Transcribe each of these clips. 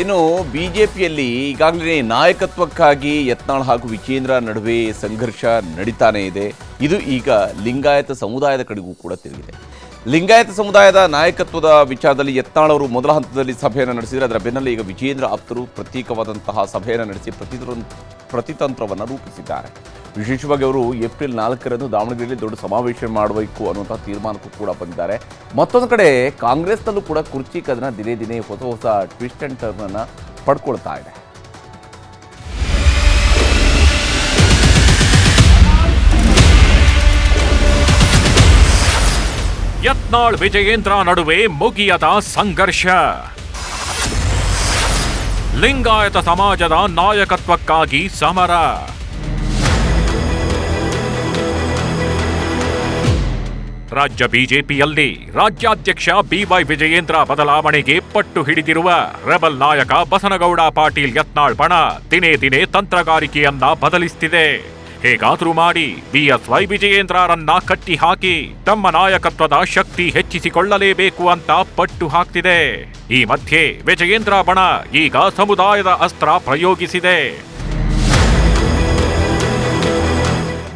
ಇನ್ನು ಬಿಜೆಪಿಯಲ್ಲಿ ಈಗಾಗಲೇ ನಾಯಕತ್ವಕ್ಕಾಗಿ ಯತ್ನಾಳ್ ಹಾಗೂ ವಿಜೇಂದ್ರ ನಡುವೆ ಸಂಘರ್ಷ ನಡೀತಾನೇ ಇದೆ. ಇದು ಈಗ ಲಿಂಗಾಯತ ಸಮುದಾಯದ ಕಡೆಗೂ ಕೂಡ ತಿರುಗಿದೆ. ಲಿಂಗಾಯತ ಸಮುದಾಯದ ನಾಯಕತ್ವದ ವಿಚಾರದಲ್ಲಿ ಯತ್ನಾಳವರು ಮೊದಲ ಹಂತದಲ್ಲಿ ಸಭೆಯನ್ನು ನಡೆಸಿದರೆ ಅದರ ಬೆನ್ನಲ್ಲೇ ಈಗ ವಿಜೇಂದ್ರ ಆಪ್ತರು ಪ್ರತ್ಯೇಕವಾದಂತಹ ಸಭೆಯನ್ನು ನಡೆಸಿ ಪ್ರತಿತಂತ್ರ ಪ್ರತಿತಂತ್ರವನ್ನು ರೂಪಿಸಿದ್ದಾರೆ. ವಿಶೇಷವಾಗಿ ಅವರು ಏಪ್ರಿಲ್ ನಾಲ್ಕರಂದು ದಾವಣಗೆರೆಯಲ್ಲಿ ದೊಡ್ಡ ಸಮಾವೇಶ ಮಾಡಬೇಕು ಅನ್ನುವಂಥ ತೀರ್ಮಾನಕ್ಕೂ ಕೂಡ ಬಂದಿದ್ದಾರೆ. ಮತ್ತೊಂದು ಕಡೆ ಕಾಂಗ್ರೆಸ್ನಲ್ಲೂ ಕೂಡ ಕುರ್ಚಿ ಕದನ ದಿನೇ ದಿನೇ ಹೊಸ ಹೊಸ ಟ್ವಿಸ್ಟ್ ಅಂಡ್ ಟರ್ನ್ ಅನ್ನ ಪಡ್ಕೊಳ್ತಾ ಇದೆ. ಯತ್ನಾಳ್ ವಿಜಯೇಂದ್ರ ನಡುವೆ ಮುಗಿಯದ ಸಂಘರ್ಷ. ಲಿಂಗಾಯತ ಸಮಾಜದ ನಾಯಕತ್ವಕ್ಕಾಗಿ ಸಮರ. ರಾಜ್ಯ ಬಿಜೆಪಿಯಲ್ಲಿ ರಾಜ್ಯಾಧ್ಯಕ್ಷ ಬಿವೈ ವಿಜಯೇಂದ್ರ ಬದಲಾವಣೆಗೆ ಪಟ್ಟು ಹಿಡಿದಿರುವ ರೆಬಲ್ ನಾಯಕ ಬಸನಗೌಡ ಪಾಟೀಲ್ ಯತ್ನಾಳ್ ಬಣ ದಿನೇ ದಿನೇ ತಂತ್ರಗಾರಿಕೆಯನ್ನ ಬದಲಿಸುತ್ತಿದೆ ಹೇಗಾದ್ರೂ ಮಾಡಿ ಬಿಎಸ್ವೈ ವಿಜಯೇಂದ್ರರನ್ನ ಕಟ್ಟಿ ಹಾಕಿ ತಮ್ಮ ನಾಯಕತ್ವದ ಶಕ್ತಿ ಹೆಚ್ಚಿಸಿಕೊಳ್ಳಲೇಬೇಕು ಅಂತ ಪಟ್ಟು ಹಾಕ್ತಿದೆ. ಈ ಮಧ್ಯೆ ವಿಜಯೇಂದ್ರ ಬಣ ಈಗ ಸಮುದಾಯದ ಅಸ್ತ್ರ ಪ್ರಯೋಗಿಸಿದೆ.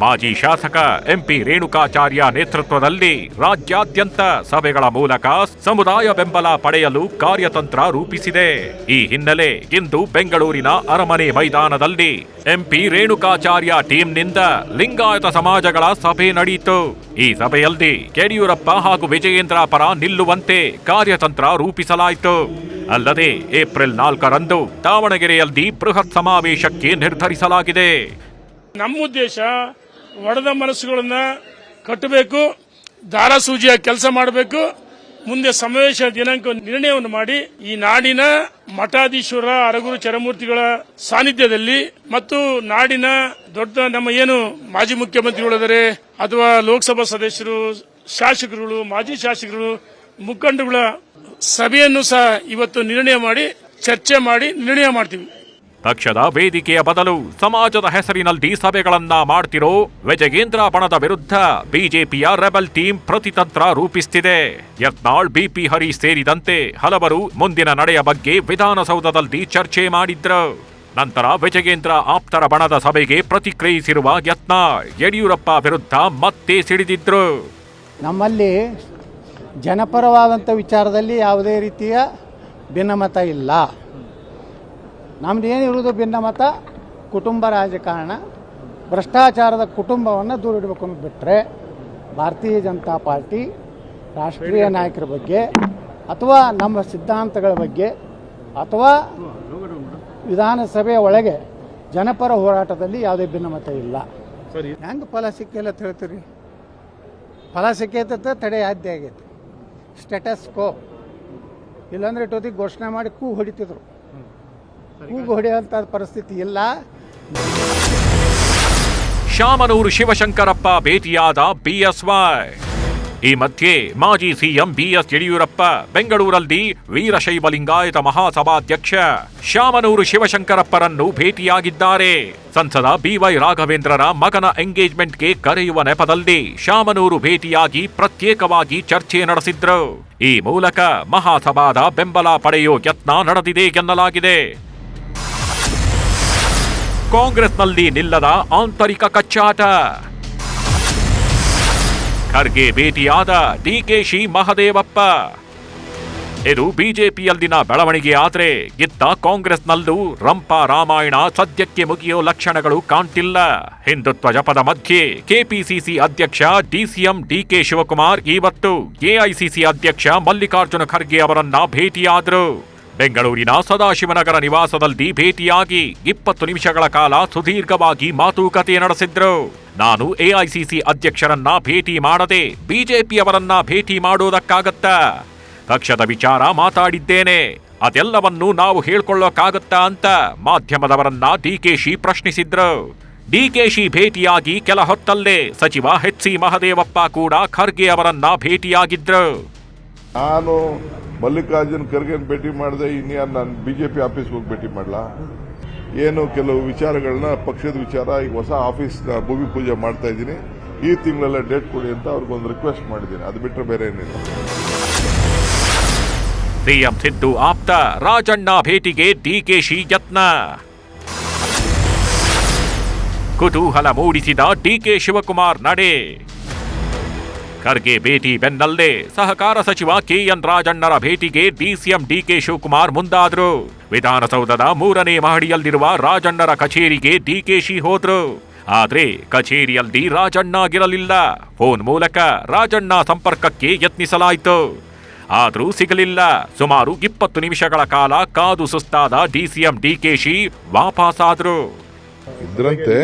ಮಾಜಿ ಶಾಸಕ ಎಂಪಿ ರೇಣುಕಾಚಾರ್ಯ ನೇತೃತ್ವದಲ್ಲಿ ರಾಜ್ಯಾದ್ಯಂತ ಸಭೆಗಳ ಮೂಲಕ ಸಮುದಾಯ ಬೆಂಬಲ ಪಡೆಯಲು ಕಾರ್ಯತಂತ್ರ ರೂಪಿಸಿದೆ. ಈ ಹಿನ್ನೆಲೆ ಇಂದು ಬೆಂಗಳೂರಿನ ಅರಮನೆ ಮೈದಾನದಲ್ಲಿ ಎಂಪಿ ರೇಣುಕಾಚಾರ್ಯ ಟೀಂನಿಂದ ಲಿಂಗಾಯತ ಸಮಾಜಗಳ ಸಭೆ ನಡೆಯಿತು. ಈ ಸಭೆಯಲ್ಲಿ ಯಡಿಯೂರಪ್ಪ ಹಾಗೂ ವಿಜಯೇಂದ್ರ ಪರ ನಿಲ್ಲುವಂತೆ ಕಾರ್ಯತಂತ್ರ ರೂಪಿಸಲಾಯಿತು. ಅಲ್ಲದೆ ಏಪ್ರಿಲ್ ನಾಲ್ಕರಂದು ದಾವಣಗೆರೆಯಲ್ಲಿ ಬೃಹತ್ ಸಮಾವೇಶಕ್ಕೆ ನಿರ್ಧರಿಸಲಾಗಿದೆ. ನಮ್ಮ ಉದ್ದೇಶ ಒಡೆದ ಮನಸ್ಸುಗಳನ್ನ ಕಟ್ಟಬೇಕು ದಾರಸೂಜಿಯ ಕೆಲಸ ಮಾಡಬೇಕು, ಮುಂದೆ ಸಮಾವೇಶ ದಿನಾಂಕ ನಿರ್ಣಯವನ್ನು ಮಾಡಿ ಈ ನಾಡಿನ ಮಠಾಧೀಶ್ವರ, ಅರಗುರು ಚರಮೂರ್ತಿಗಳ ಸಾನ್ನಿಧ್ಯದಲ್ಲಿ ಮತ್ತು ನಾಡಿನ ದೊಡ್ಡ ನಮ್ಮ ಏನು ಮಾಜಿ ಮುಖ್ಯಮಂತ್ರಿಗಳಿದ್ದಾರೆ ಅಥವಾ ಲೋಕಸಭಾ ಸದಸ್ಯರು, ಶಾಸಕರುಗಳು, ಮಾಜಿ ಶಾಸಕರು ಮುಖಂಡಗಳ ಸಭೆಯನ್ನು ಸಹ ಇವತ್ತು ನಿರ್ಣಯ ಮಾಡಿ, ಚರ್ಚೆ ಮಾಡಿ ನಿರ್ಣಯ ಮಾಡ್ತೀವಿ. ಪಕ್ಷದ ವೇದಿಕೆಯ ಬದಲು ಸಮಾಜದ ಹೆಸರಿನಲ್ಲಿ ಸಭೆಗಳನ್ನ ಮಾಡ್ತಿರೋ ವಿಜಯೇಂದ್ರ ಬಣದ ವಿರುದ್ಧ ಬಿಜೆಪಿಯ ರೆಬಲ್ ಟೀಮ್ ಪ್ರತಿತಂತ್ರ ರೂಪಿಸುತ್ತಿದೆ ಯತ್ನಾಳ್, ಬಿಪಿ ಹರಿ ಸೇರಿದಂತೆ ಹಲವರು ಮುಂದಿನ ನಡೆಯ ಬಗ್ಗೆ ವಿಧಾನಸೌಧದಲ್ಲಿ ಚರ್ಚೆ ಮಾಡಿದ್ರು. ನಂತರ ವಿಜಯೇಂದ್ರ ಆಪ್ತರ ಬಣದ ಸಭೆಗೆ ಪ್ರತಿಕ್ರಿಯಿಸಿರುವ ಯತ್ನಾಳ್, ಯಡಿಯೂರಪ್ಪ ವಿರುದ್ಧ ಮತ್ತೆ ಸಿಡಿದಿದ್ರು. ನಮ್ಮಲ್ಲಿ ಜನಪರವಾದಂಥ ವಿಚಾರದಲ್ಲಿ ಯಾವುದೇ ರೀತಿಯ ಭಿನ್ನಮತ ಇಲ್ಲ. ನಮ್ದು ಏನಿರುವುದು ಭಿನ್ನಮತ ಕುಟುಂಬ ರಾಜಕಾರಣ. ಭ್ರಷ್ಟಾಚಾರದ ಕುಟುಂಬವನ್ನು ದೂರಿಡಬೇಕು ಅಂತ ಬಿಟ್ಟರೆ ಭಾರತೀಯ ಜನತಾ ಪಾರ್ಟಿ ರಾಷ್ಟ್ರೀಯ ನಾಯಕರ ಬಗ್ಗೆ ಅಥವಾ ನಮ್ಮ ಸಿದ್ಧಾಂತಗಳ ಬಗ್ಗೆ ಅಥವಾ ವಿಧಾನಸಭೆಯ ಒಳಗೆ ಜನಪರ ಹೋರಾಟದಲ್ಲಿ ಯಾವುದೇ ಭಿನ್ನಮತ ಇಲ್ಲ. ಸರಿ. ಹೆಂಗೆ ಫಲ ಸಿಕ್ಕಿಲ್ಲ ಅಂತ ಹೇಳ್ತೀರಿ ಫಲ ಸಿಕ್ಕೈತೆ ತಡೆ ಆದ್ಯ ಆಗೈತೆ. ಸ್ಟೇಟಸ್ ಕೋ ಇಲ್ಲಾಂದ್ರೆ ಇಟ್ಟೊತ್ತಿಗೆ ಘೋಷಣೆ ಮಾಡಿ ಕೂ ಹೊಡಿತಿದ್ರು. ಕೂಗು ಹೊಡೆಯುವಂಥ ಪರಿಸ್ಥಿತಿ ಇಲ್ಲ. ಶಾಮನೂರು ಶಿವಶಂಕರಪ್ಪ ಭೇಟಿಯಾದ ಬಿಎಸ್ವೈ ಈ ಮಧ್ಯೆ ಮಾಜಿ ಸಿಎಂ ಬಿಎಸ್ ಯಡಿಯೂರಪ್ಪ, ಬೆಂಗಳೂರಲ್ಲಿ ವೀರಶೈವ ಲಿಂಗಾಯತ ಮಹಾಸಭಾಧ್ಯಕ್ಷ ಶಾಮನೂರು ಶಿವಶಂಕರಪ್ಪರನ್ನು ಭೇಟಿಯಾಗಿದ್ದಾರೆ. ಸಂಸದ ಬಿವೈ ರಾಘವೇಂದ್ರರ ಮಗನ ಎಂಗೇಜ್ಮೆಂಟ್ಗೆ ಕರೆಯುವ ನೆಪದಲ್ಲಿ ಶಾಮನೂರು ಭೇಟಿಯಾಗಿ ಪ್ರತ್ಯೇಕವಾಗಿ ಚರ್ಚೆ ನಡೆಸಿದ್ರು. ಈ ಮೂಲಕ ಮಹಾಸಭಾದ ಬೆಂಬಲ ಪಡೆಯೋ ಯತ್ನ ನಡೆದಿದೆ ಎನ್ನಲಾಗಿದೆ. ಕಾಂಗ್ರೆಸ್ನಲ್ಲಿ ನಿಲ್ಲದ ಆಂತರಿಕ ಕಚ್ಚಾಟ. ಖರ್ಗೆ ಭೇಟಿಯಾದ ಡಿಕೆಶಿ ಮಹದೇವಪ್ಪ. ಇದು ಬಿಜೆಪಿಯಲ್ಲಿನ ಬೆಳವಣಿಗೆ ಆದರೆ ಇತ್ತ ಕಾಂಗ್ರೆಸ್ನಲ್ಲೂ ರಂಪ ರಾಮಾಯಣ ಸದ್ಯಕ್ಕೆ ಮುಗಿಯೋ ಲಕ್ಷಣಗಳು ಕಾಣ್ತಿಲ್ಲ. ಹಿಂದುತ್ವ ಜಪದ ಮಧ್ಯೆ ಕೆಪಿಸಿಸಿ ಅಧ್ಯಕ್ಷ ಡಿಸಿಎಂ ಡಿಕೆ ಶಿವಕುಮಾರ್, ಇವತ್ತು ಎಐಸಿಸಿ ಅಧ್ಯಕ್ಷ ಮಲ್ಲಿಕಾರ್ಜುನ ಖರ್ಗೆ ಅವರನ್ನ ಭೇಟಿಯಾದ್ರು. ಬೆಂಗಳೂರಿನ ಸದಾಶಿವನಗರ ನಿವಾಸದಲ್ಲಿ ಭೇಟಿಯಾಗಿ ಇಪ್ಪತ್ತು ನಿಮಿಷಗಳ ಕಾಲ ಸುದೀರ್ಘವಾಗಿ ಮಾತುಕತೆ ನಡೆಸಿದ್ರು. ನಾನು ಎಐಸಿಸಿ ಅಧ್ಯಕ್ಷರನ್ನ ಭೇಟಿ ಮಾಡದೆ ಬಿಜೆಪಿಯವರನ್ನ ಭೇಟಿ ಮಾಡೋದಕ್ಕಾಗತ್ತಾ. ಪಕ್ಷದ ವಿಚಾರ ಮಾತಾಡಿದ್ದೇನೆ. ಅದೆಲ್ಲವನ್ನೂ ನಾವು ಹೇಳ್ಕೊಳ್ಳೋಕ್ಕಾಗತ್ತ ಅಂತ ಮಾಧ್ಯಮದವರನ್ನ ಡಿಕೆಶಿ ಪ್ರಶ್ನಿಸಿದ್ರು. ಡಿಕೆಶಿ ಭೇಟಿಯಾಗಿ ಕೆಲ ಹೊತ್ತಲ್ಲೇ ಸಚಿವ ಎಚ್ ಸಿ ಮಹದೇವಪ್ಪ ಕೂಡ ಖರ್ಗೆ ಅವರನ್ನ ಭೇಟಿಯಾಗಿದ್ರು. ನಾನು ಮಲ್ಲಿಕಾರ್ಜುನ್ ಖರ್ಗೆನ್ ಭೇಟಿ ಮಾಡಿದೆ ಇನ್ಯಾರು ನಾನು ಬಿಜೆಪಿ ಆಫೀಸ್ಗೆ ಹೋಗಿ ಭೇಟಿ ಮಾಡಲಾ? ಏನು ಕೆಲವು ವಿಚಾರಗಳನ್ನ ಪಕ್ಷದ ವಿಚಾರ ಈಗ ಹೊಸ ಆಫೀಸ್ ಭೂಮಿ ಪೂಜೆ ಮಾಡ್ತಾ ಇದ್ದೀನಿ. ಈ ತಿಂಗಳೆಲ್ಲ ಡೇಟ್ ಕೊಡಿ ಅಂತ ಅವ್ರಿಗೊಂದು ರಿಕ್ವೆಸ್ಟ್ ಮಾಡಿದ್ದೀನಿ. ಅದು ಬಿಟ್ಟರೆ ಬೇರೆ ಏನಿಲ್ಲ. ಸಿಎಂ ಸಿದ್ದು ಆಪ್ತ, ರಾಜಣ್ಣ ಭೇಟಿಗೆ ಡಿಕೆಶಿ ಯತ್ನ. ಕುತೂಹಲ ಮೂಡಿಸಿದ ಡಿಕೆ ಶಿವಕುಮಾರ್ ನಡೆ. ಖರ್ಗೆ ಭೇಟಿ ಬೆನ್ನಲ್ಲೇ ಸಹಕಾರ ಸಚಿವ ಕೆಎನ್ ರಾಜಣ್ಣರ ಭೇಟಿಗೆ ಡಿಸಿಎಂ ಡಿಕೆ ಶಿವಕುಮಾರ್ ಮುಂದಾದ್ರು. ವಿಧಾನಸೌಧದ ಮೂರನೇ ಮಹಡಿಯಲ್ಲಿರುವ ರಾಜಣ್ಣರ ಕಚೇರಿಗೆ ಡಿಕೆಶಿ ಹೋದ್ರು. ಆದ್ರೆ ಕಚೇರಿಯಲ್ಲಿ ರಾಜಣ್ಣಾಗಿರಲಿಲ್ಲ ಫೋನ್ ಮೂಲಕ ರಾಜಣ್ಣ ಸಂಪರ್ಕಕ್ಕೆ ಯತ್ನಿಸಲಾಯಿತು. ಆದರೂ ಸಿಗಲಿಲ್ಲ. ಸುಮಾರು ಇಪ್ಪತ್ತು ನಿಮಿಷಗಳ ಕಾಲ ಕಾದು ಸುಸ್ತಾದ ಡಿಸಿಎಂ ಡಿಕೆಶಿ ವಾಪಸಾದ್ರು. ಇದ್ರಂತೆ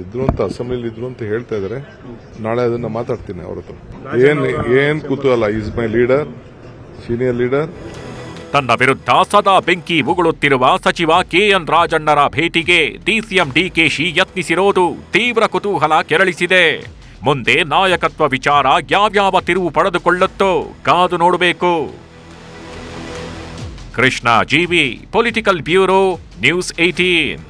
ಇದ್ರು ಅಂತ ಅಸೆಂಬ್ಲಿಲಿ ಇದ್ರು ಅಂತ ಹೇಳ್ತಾ ಇದಾರೆ. ನಾಳೆ ಅದನ್ನ ಮಾತಾಡ್ತೀನಿ ಅವ್ರ ಹತ್ರ. ಏನ್ ಏನ್ ಕುತೂಹಲ is my leader senior leader ತನ್ನ ವಿರುದ್ಧ ಸದಾ ಬೆಂಕಿ ಉಗುಳುತ್ತಿರುವ ಸಚಿವ ಕೆಎನ್ ರಾಜಣ್ಣರ ಭೇಟಿಗೆ ಡಿಸಿಎಂ ಡಿಕೆಶಿ ಯತ್ನಿಸಿರೋದು ತೀವ್ರ ಕುತೂಹಲ ಕೆರಳಿಸಿದೆ. ಮುಂದೆ ನಾಯಕತ್ವ ವಿಚಾರ ಯಾವ್ಯಾವ ತಿರುವು ಪಡೆದುಕೊಳ್ಳುತ್ತೋ ಕಾದು ನೋಡಬೇಕು. Krishna GV political bureau news eighteen